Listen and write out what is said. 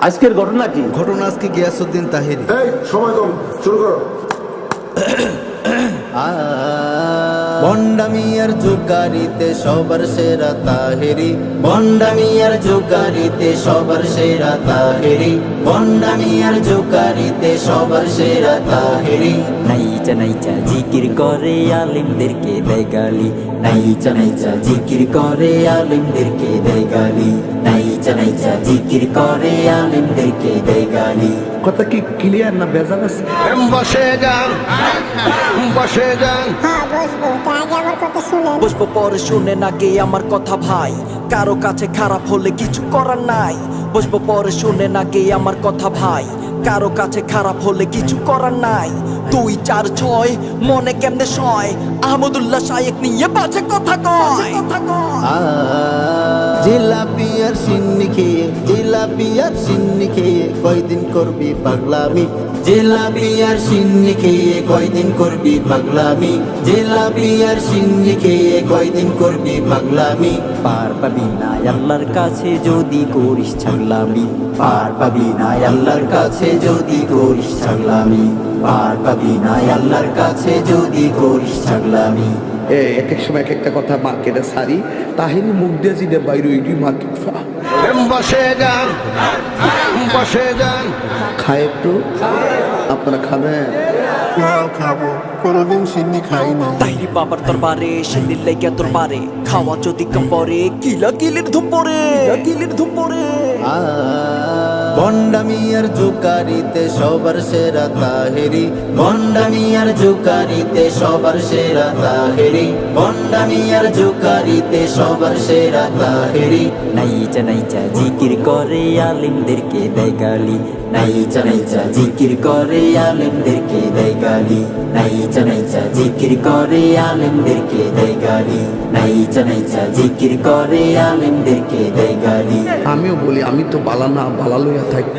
আজকের ঘটনা কি? ঘটনা আজকে গিয়াসুদ্দিন তাহির। এই সময় কম শুরু করো। বন্ডামিয়ার জুকারিতে সবার সেরা তাহেরি। বন্ডামিয়ার জুকারিতে সবার সেরা তাহেরি। বন্ডামিয়ার জুকারিতে সবার সেরা তাহেরি। নাইচা নাইচা জিকির করে আলিমদেরকে দেয় গালি। নাইচা নাইচা জিকির করে আলিমদেরকে দেয় গালি। নাইচা নাইচা জিকির করে আলিমদেরকে দেয় গালি। কথা কি ক্লিয়ার না বেজাল আছে? বসে যান বসে যান। হ্যাঁ বসবো বসবো পরে শুনে না গে আমার কথা ভাই। কারও কাছে খারাপ হলে কিছু করার নাই। বসবো পরে শুনে না গে আমার কথা ভাই। কারও কাছে খারাপ হলে কিছু করার নাই। দুই চার ছয় মনে কেমনে সয়? আহমদুল্লাহ শায়েক নিয়ে বাজে কথা কয়। কথা কয়। সিন্নি খেয়ে জিলাপিয়ার সিন্নি খেয়ে কয়দিন করবি পাগলামি? জিলাপিয়ার সিন্নি খেয়ে কয়দিন করবি পাগলামি? জিলাপিয়ার সিন্নি খেয়ে কয়দিন করবি পাগলামি? পার পাবি না আল্লাহর কাছে যদি করিস ছাগলামি। পার পাবি না আল্লাহর কাছে যদি করিস ছাগলামি। পার পাবি না আল্লাহর কাছে যদি করিস ছাগলামি। এক এক সময় এক একটা কথা মার্কেটে সারি, তাহিনী মুখ দিয়ে জিদে বাইরে মার্কেট। বসে যান। বসে যান। খায় একটু। আপনারা খাবেন? খাব। কোনোদিন সিন্নি খাই না তাইরি বাবার দরবারে সেদিন লেগে তোর বারে খাওয়া যদি কম পরে কিলা কিলির ধুম পরে কিলির ধুম পরে। বন্ডামিয়ার জুকারিতে সবার সেরা তাহেরি। বন্ডামিয়ার জুকারিতে সবার সেরা তাহেরি। বন্ডামিয়ার জুকারিতে সবার সেরা তাহেরি। নাইচা নাইচা, জিকির করে আলিমদেরকে দেয় গালি। নাইচা নাইচা, জিকির করে আলিমদেরকে দেয় গালি। নাইচা নাইচা জিকির করে আলেমদেরকে দেয় গালি। নাইচা নাইচা জিকির করে আলেমদেরকে দেয় গালি। আমিও বলি, আমি তো বালা না, বালা লইয়া থাকব।